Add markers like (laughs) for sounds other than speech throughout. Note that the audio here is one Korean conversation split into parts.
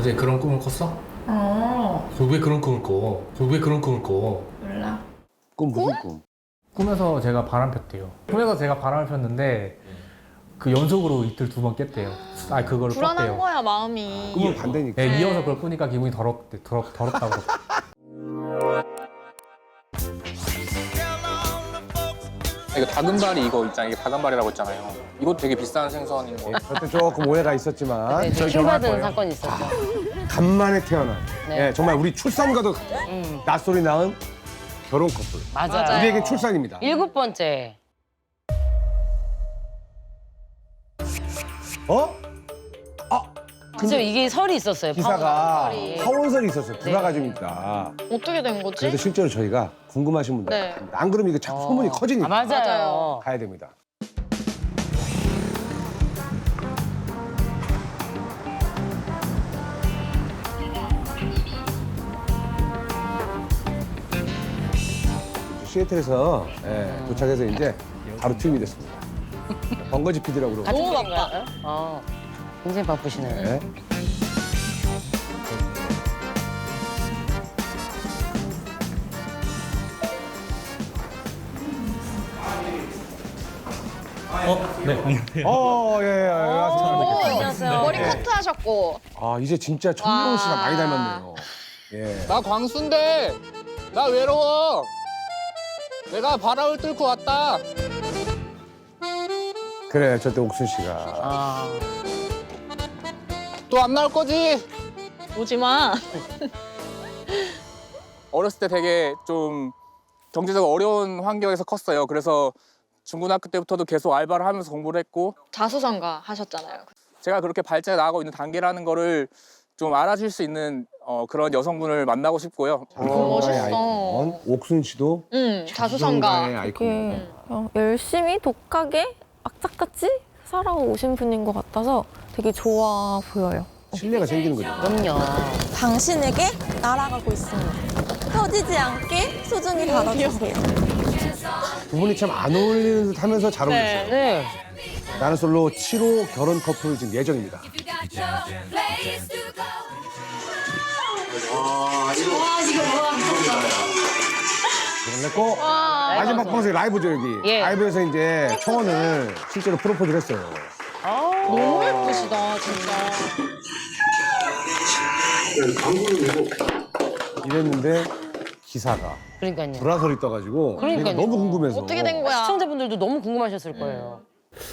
어제 그런 꿈을 꿨어? 어 왜 그런 꿈을 꿔? 왜 그런 꿈을 꿔? 몰라 꿈 무슨 꿈? 꿈에서 제가 바람 폈대요. 꿈에서 제가 바람을 폈는데 그 연속으로 이틀 두 번 깼대요. 아 그거를 불안한 꿨대요. 거야 마음이. 꿈은 반대니까. 네, 이어서 그걸 꾸니까 기분이 더럽대, 더럽, 더럽다고. (laughs) 이거 다금바리 이거 있잖아요. 이게 다금바리라고 했잖아요. 이거 되게 비싼 생선인 거. 그때 조금 오해가 있었지만 네, 저희 킹 결혼할 받은 거예요? 사건이 있었죠. 간만에 태어난 네. 예, 정말 우리 출산과도 음, 낯소리 낳은 결혼 커플. 맞아요. 맞아요. 우리에겐 출산입니다. 일곱 번째. 어? 그죠 이게 설이 있었어요. 기사가 파원설이. 파원설이 있었어요. 불화가 네. 좀 있다. 어떻게 된 거지? 그래서 실제로 저희가 궁금하신 분들 네. 안 그러면 이거 자꾸 소문이 어. 커지니까 아, 맞아요. 맞아요. 가야 됩니다. 시애틀에서 예, 도착해서 이제 바로 투입이 됐습니다. (laughs) 번거지 PD라고 그러고. 같은? 어, 굉장히 바쁘시네요. 네. 네, 안녕하세요. 어, 예, 예, 예. 오, 안녕하세요. 머리 커트 하셨고. 아, 이제 진짜 천명훈 씨랑 와. 많이 닮았네요. 예. 나 광수인데 나 외로워. 내가 바람을 뚫고 왔다. 그래, 저때 옥순 씨가. 아, 또 안 나올 거지? 오지 마. (laughs) 어렸을 때 되게 좀 경제적으로 어려운 환경에서 컸어요. 그래서 중고등학교 때부터도 계속 알바를 하면서 공부를 했고 자수성가 하셨잖아요. 제가 그렇게 발전해 나가고 있는 단계라는 거를 좀 알아줄 수 있는 어, 그런 여성분을 만나고 싶고요. 멋있어. 아이콘. 옥순 씨도 응, 자수성가의 자수성가. 아이콘. 이렇게 어, 열심히 독하게 악착같이 살아오신 분인 것 같아서 되게 좋아 보여요. 신뢰가 생기는 거죠. 그럼요. 당신에게 날아가고 있습니다. 터지지 않게 소중히 다뤄주세요. 두 분이 참 안 어울리는 듯 하면서 잘 어울리세요. 네. 나는 솔로 7호 결혼 커플 지금 예정입니다. 냈고 마지막 방송이 라이브죠 여기. 예. 라이브에서 이제 청혼을 실제로 프로포즈를 했어요. 너무 예쁘시다, 진짜. 이랬는데 기사가 그러니까요. 불화설이 떠가지고 그러니까요. 우리가 너무 궁금해서 어떻게 된 거야? 시청자분들도 너무 궁금하셨을 거예요.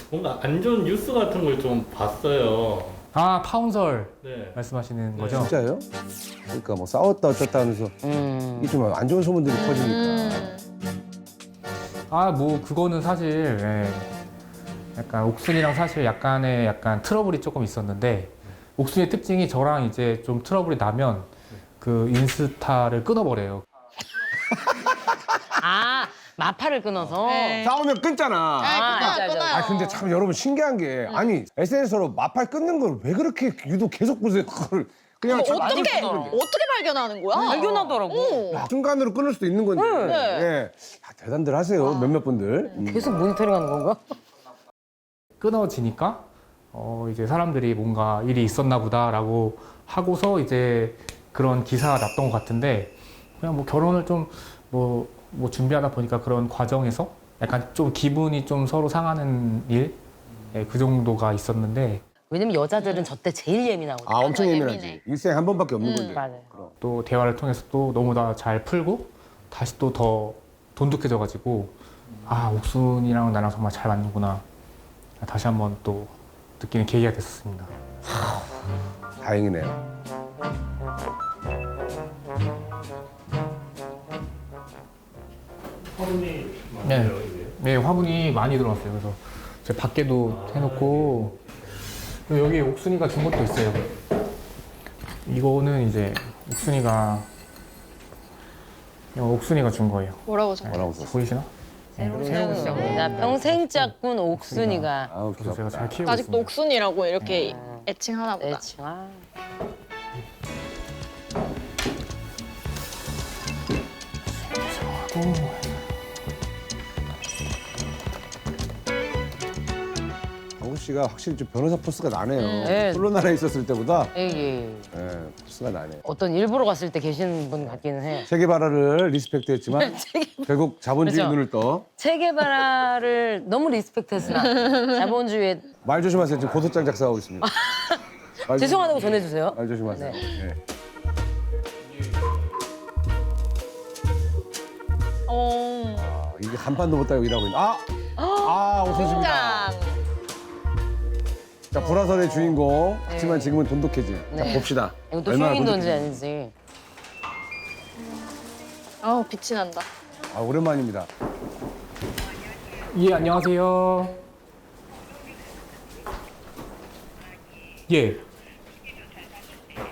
뭔가 안 좋은 뉴스 같은 걸 좀 봤어요. 아, 파운설 네. 말씀하시는 거죠? 진짜요? 그러니까 뭐 싸웠다 어쩌다 하면서 음. 이게 좀 안 좋은 소문들이 퍼지니까 음. 아, 뭐 그거는 사실 예. 약간 옥순이랑 사실 약간의 약간 트러블이 조금 있었는데 옥순의 특징이 저랑 이제 좀 트러블이 나면 그 인스타를 끊어버려요. 아, 마파를 끊어서. 네. 싸우면 끊잖아. 아. 끊어요. 아 근데 참 여러분 신기한 게 아니 SNS로 마팔 끊는 걸 왜 그렇게 유독 계속 보세요 그걸 그냥 참 어떻게. 어떻게 발견하는 거야? 발견하더라고. 오. 순간으로 끊을 수도 있는 건데 네. 예. 아, 대단들 하세요 몇몇 분들 음. 계속 모니터링하는 건가? 끊어지니까 어 이제 사람들이 뭔가 일이 있었나 보다라고 하고서 이제 그런 기사가 났던 것 같은데 그냥 뭐 결혼을 좀 뭐 뭐 준비하다 보니까 그런 과정에서 약간 좀 기분이 좀 서로 상하는 일, 예, 그 정도가 있었는데 왜냐면 여자들은 저때 제일 예민하거든요. 아 엄청 맞아, 예민하지 예민해. 일생에 한 번밖에 없는 음, 건데 맞아요. 그럼. 또 대화를 통해서 또 너무나 잘 풀고 다시 또 더 돈독해져가지고 아 옥순이랑 나랑 정말 잘 맞는구나 다시 한번 또 느끼는 계기가 됐었습니다. 다행이네요 화분이 네. 많아요, 이게. 네, 화분이 많이 들어왔어요. 그래서 제가 밖에도 해놓고 그리고 여기 옥순이가 준 것도 있어요. 이거는 이제 옥순이가 이거 옥순이가 준 거예요. 뭐라고 적어? 뭐라고 썼어 보이시나? 나 평생 짝꿍 옥순이가 아우 그래서 제가 잘 귀엽다 키우고 아직도 있습니다. 옥순이라고 이렇게 애칭하나 보다. 애칭. 아. 씨 씨가 확실히 좀 변호사 포스가 나네요. 네. 솔로나라에 있었을 때보다 예, 예. 예, 포스가 나네. 어떤 일부러 갔을 때 계시는 분 같기는 해요. 체게바라를 리스펙트했지만 (laughs) 결국 자본주의 그죠? 눈을 떠. 체게바라를 너무 리스펙트했으나 (laughs) 자본주의에 말 조심하세요. 지금 고소장 작성하고 있습니다. 말 (laughs) 조심- 죄송하다고 전해주세요. 말 조심하세요. 네. 예. 어. 아, 이게 간판도 못 달고 일하고 있는. 아, 아, 오선수입니다. 짱. 자, 불화설의 주인공. 하지만 지금은 돈독해진. 자, 네. 봅시다. 또 얼마나 쇼윈도인지 돈독해진지. 아닌지. 아우 빛이 난다. 아, 오랜만입니다. 예, 안녕하세요. 예.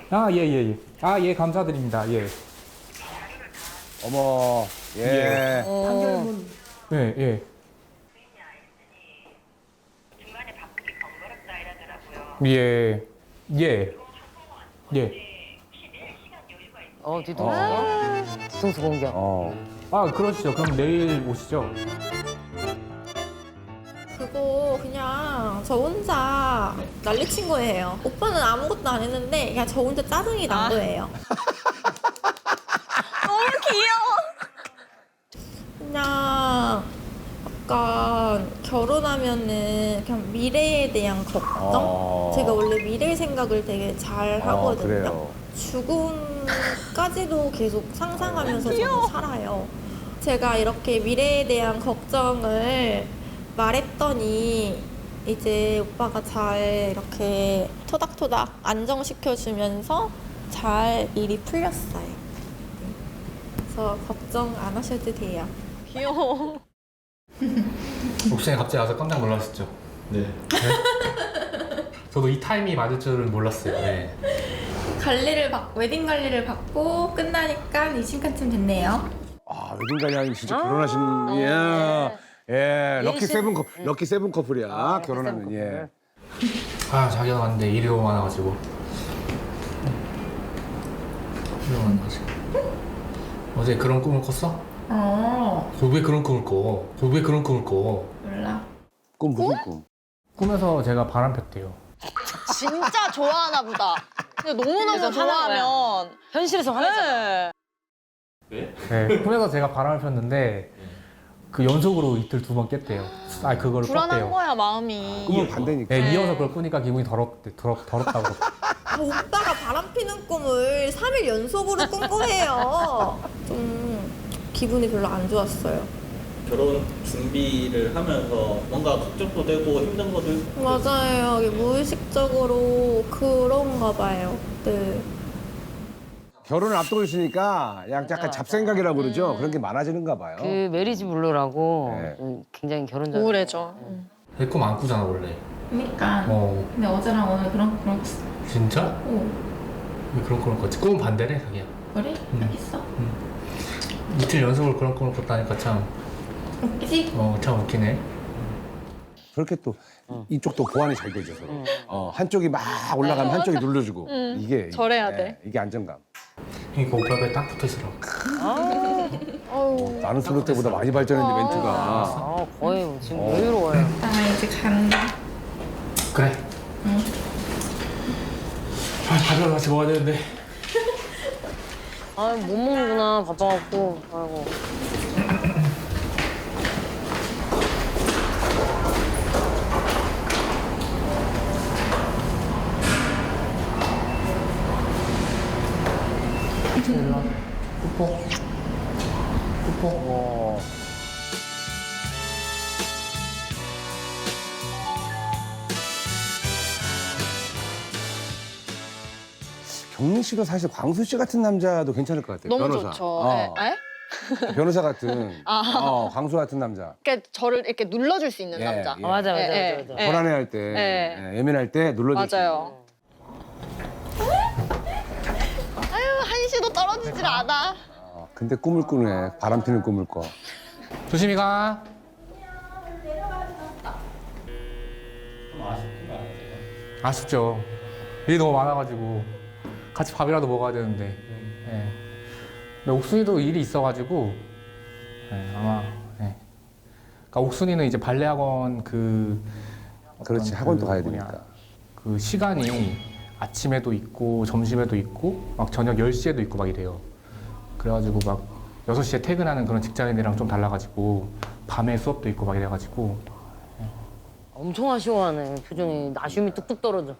아, 예, 예, 예. 아, 예, 감사드립니다. 예. 어머, 예. 예, 예. 예. 예. 예. 어, 뒤통수. 뒤통수 공격. 어. 아, 그러시죠. 그럼 내일 오시죠. 그거 그냥 저 혼자 난리친 거예요. 오빠는 아무것도 안 했는데 그냥 저 혼자 짜증이 난 거예요. (laughs) 너무 귀여워. 그냥 약간 결혼하면은 그냥 미래에 대한 걱정? 어. 제가 원래 미래 생각을 되게 잘 어, 하거든요. 그래요. 죽음까지도 계속 상상하면서 저는 살아요. 제가 이렇게 미래에 대한 걱정을 말했더니 이제 오빠가 잘 이렇게 토닥토닥 안정시켜주면서 잘 일이 풀렸어요. 그래서 걱정 안 하셔도 돼요. 귀여워. (laughs) 옥션에 갑자기 와서 깜짝 놀랐었죠. 네. 저도 이 타임이 맞을 줄은 몰랐어요. 네. 관리를 받, 웨딩 관리를 받고 끝나니까 이 시간쯤 됐네요. 아, 웨딩관이 진짜 결혼하신, 어, 예. 예, 럭키 일신- 세븐 커 럭키 세븐 커플이야. 아, 결혼하면, 예. (laughs) 아, 자기가 왔는데 일이 너무 많아가지고. 일이 너무 많아가지고. 어제 그런 꿈을 꿨어? 어, 왜 그런 꿈을 꿔? 왜 그런 꿈을 꿔? 몰라. 꿈 무슨 꿈? 꿈에서 제가 바람 폈대요. 진짜 좋아하나 보다. 근데 너무너무 그래서 좋아하면. 현실에서 화나잖아. 네. 네, 꿈에서 제가 바람을 폈는데 그 연속으로 이틀 두 번 깼대요. 아, 그거를 불안한 꿨대요. 거야 마음이. 꿈은 반대니까. 네, 이어서 그걸 꾸니까 기분이 더럽대, 더럽, 더럽다고. 아, 오빠가 바람 피는 꿈을 3일 연속으로 꾼 거예요. 좀 기분이 별로 안 좋았어요. 결혼 준비를 하면서 뭔가 걱정도 되고 힘든 것도 있고 맞아요. 이게 무의식적으로 그런가 봐요. 네. 결혼을 앞두고 있으니까 약- 약간 맞아. 잡생각이라고 그러죠. 음. 그런 게 많아지는가 봐요. 그 메리지 블루라고 네. 음, 굉장히 결혼 전 우울해져. 내 꿈 안 꾸잖아, 원래. 그러니까. 어, 근데 어제랑 오늘 그런 그런 진짜? 오 왜 그런 꿈을 꿨지? 꿈은 반대네, 자기야. 그래? 음. 있어. 이틀 연속으로 그런 꿈을 꿨다니까 참, 웃기지? 어, 참 웃기네. 그렇게 또 이쪽도 보완이 잘 되죠. 서로. 음. 어, 한쪽이 막 올라가면 한쪽이 눌러주고 음, 이게 절해야 예, 돼. 이게 안정감. 형이 그 오빠 배에 딱 붙어 있으라고. 어우. 나는 솔로 때보다 많이 발전했는데 어. 멘트가. 아, 거의 지금 어. 여유로워요. 나 이제 간다. 그래. 응. 아, 밥이랑 같이 먹어야 되는데. 아, 못 먹는구나. 바빠갖고. 아이고. 경민 씨가 사실 광수 씨 같은 남자도 괜찮을 것 같아요. 너무 변호사. 좋죠. 어, 네. 에? 변호사 같은 (laughs) 아. 어, 광수 같은 남자. 이렇게 저를 이렇게 눌러줄 수 있는 예, 남자. 예. 아, 맞아, 맞아, 예, 맞아, 맞아. 예. 불안해할 때, 네. 예, 예민할 때 눌러줄 수 맞아요. 아유 한시도 떨어지질 않아. 있는. 어, 근데 꿈을 꾸네. 바람 피는 꿈을 꿔. 조심히 가. 아쉽죠. 일이 너무 많아가지고 같이 밥이라도 먹어야 되는데. 예. 근데 옥순이도 일이 있어가지고 예, 아마. 예. 그러니까 옥순이는 이제 발레 학원 그 그렇지 어떤 학원도 그 가야 뭐냐, 되니까. 그 시간이 아침에도 있고 점심에도 있고 막 저녁 10시에도 있고 막 이래요. 그래가지고 막 6시에 퇴근하는 그런 직장인들이랑 좀 달라가지고 밤에 수업도 있고 막 이래가지고 엄청 아쉬워하네 표정이 아쉬움이 뚝뚝 떨어져